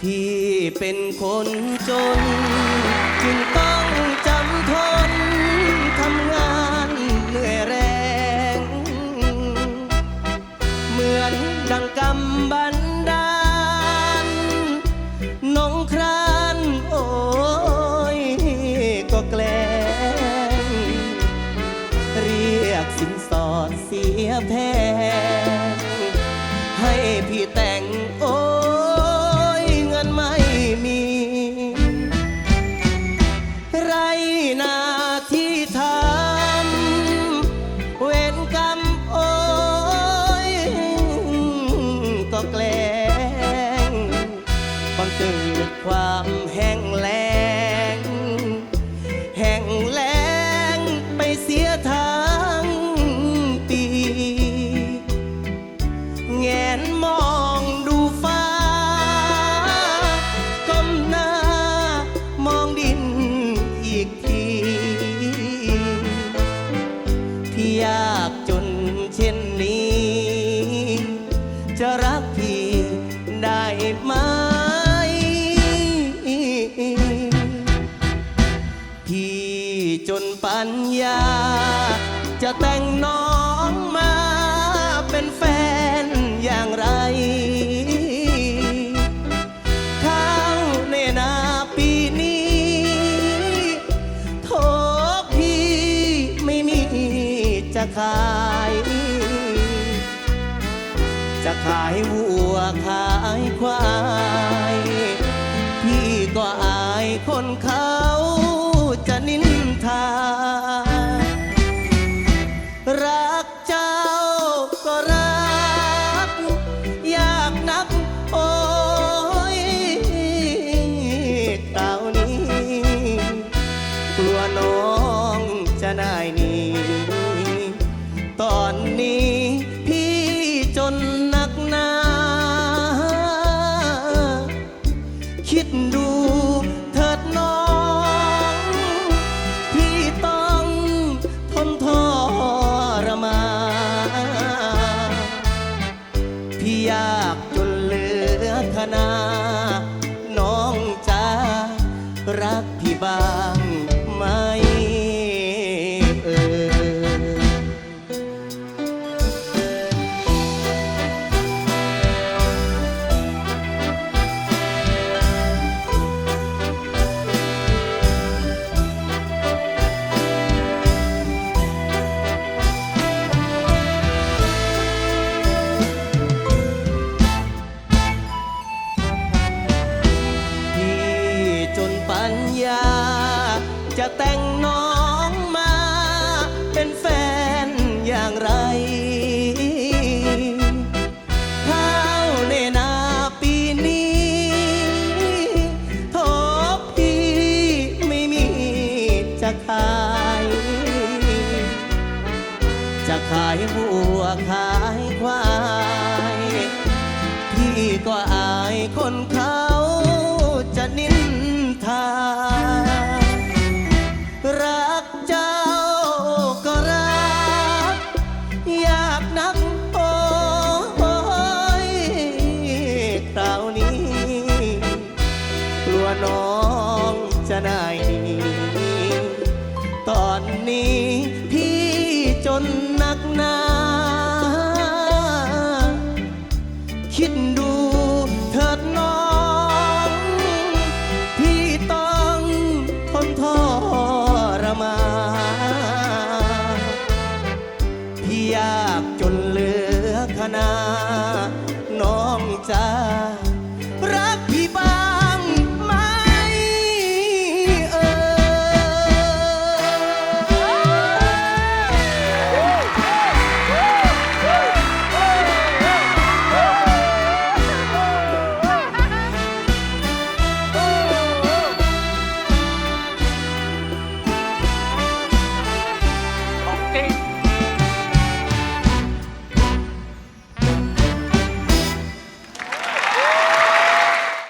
พี่เป็นคนจน จึงต้องจำทนทำงานเหนื่อยแรง เหมือนดังกำบันดาลน้องครานโอ้ยก็แกล้งเรียกสินสอดเสียแพงให้พี่แต่งโอ้ ที่ยากจนเช่นนี้ จะรักพี่ได้ไหม พี่จนปัญญา จะแต่งน้องมาเป็นแฟน จะขาย จะขายวัวขายควาย พี่ก็อายคนเขาจะนินทา รักเจ้าก็รัก อยากนักโอ้ยเต่านี้ กลัวน้องจะนายหนี้ ที่ยากจนเหลือขนาน้องจะรักพี่บ้าง ขายควายพี่ก็อายคนเขาจะนินทา รักเจ้าก็รัก อยากนักโอ้ยคราวนี้กลัวน้องจะนา